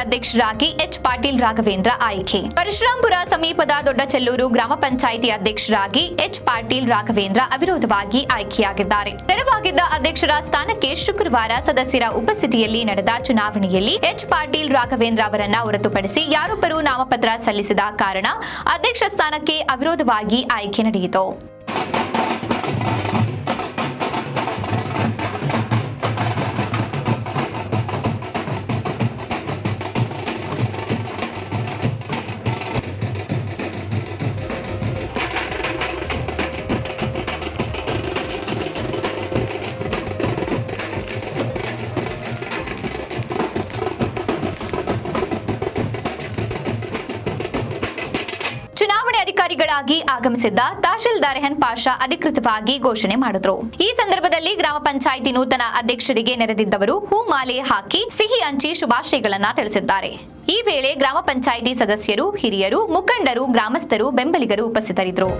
ಅಧ್ಯಕ್ಷರಾಗಿ ಎಚ್ ಪಾಟೀಲ್ ರಾಘವೇಂದ್ರ ಆಯ್ಕೆ. ಪರಶುರಾಂಪುರ ಸಮೀಪದ ದೊಡ್ಡ ಚೆಲ್ಲೂರು ಗ್ರಾಮ ಪಂಚಾಯಿತಿ ಅಧ್ಯಕ್ಷರಾಗಿ ಎಚ್ ಪಾಟೀಲ್ ರಾಘವೇಂದ್ರ ಅವಿರೋಧವಾಗಿ ಆಯ್ಕೆಯಾಗಿದ್ದಾರೆ. ತೆರವಾಗಿದ್ದ ಅಧ್ಯಕ್ಷರ ಸ್ಥಾನಕ್ಕೆ ಶುಕ್ರವಾರ ಸದಸ್ಯರ ಉಪಸ್ಥಿತಿಯಲ್ಲಿ ನಡೆದ ಚುನಾವಣೆಯಲ್ಲಿ ಎಚ್ ಪಾಟೀಲ್ ರಾಘವೇಂದ್ರ ಅವರನ್ನ ಹೊರತುಪಡಿಸಿ ಯಾರೊಬ್ಬರೂ ನಾಮಪತ್ರ ಸಲ್ಲಿಸಿದ ಕಾರಣ ಅಧ್ಯಕ್ಷ ಸ್ಥಾನಕ್ಕೆ ಅವಿರೋಧವಾಗಿ ಆಯ್ಕೆ ನಡೆಯಿತು. ಚುನಾವಣೆ ಅಧಿಕಾರಿಗಳಾಗಿ ಆಗಮಿಸಿದ್ದ ತಹಶೀಲ್ದಾರ್ ಎಹನ್ ಪಾಷಾ ಅಧಿಕೃತವಾಗಿ ಘೋಷಣೆ ಮಾಡಿದ್ರು. ಈ ಸಂದರ್ಭದಲ್ಲಿ ಗ್ರಾಮ ಪಂಚಾಯಿತಿ ನೂತನ ಅಧ್ಯಕ್ಷರಿಗೆ ನೆರೆದಿದ್ದವರು ಹೂ ಮಾಲೆ ಹಾಕಿ ಸಿಹಿ ಹಂಚಿ ಶುಭಾಶಯಗಳನ್ನ ತಿಳಿಸಿದ್ದಾರೆ. ಈ ವೇಳೆ ಗ್ರಾಮ ಪಂಚಾಯಿತಿ ಸದಸ್ಯರು, ಹಿರಿಯರು, ಮುಖಂಡರು, ಗ್ರಾಮಸ್ಥರು, ಬೆಂಬಲಿಗರು ಉಪಸ್ಥಿತರಿದ್ದರು.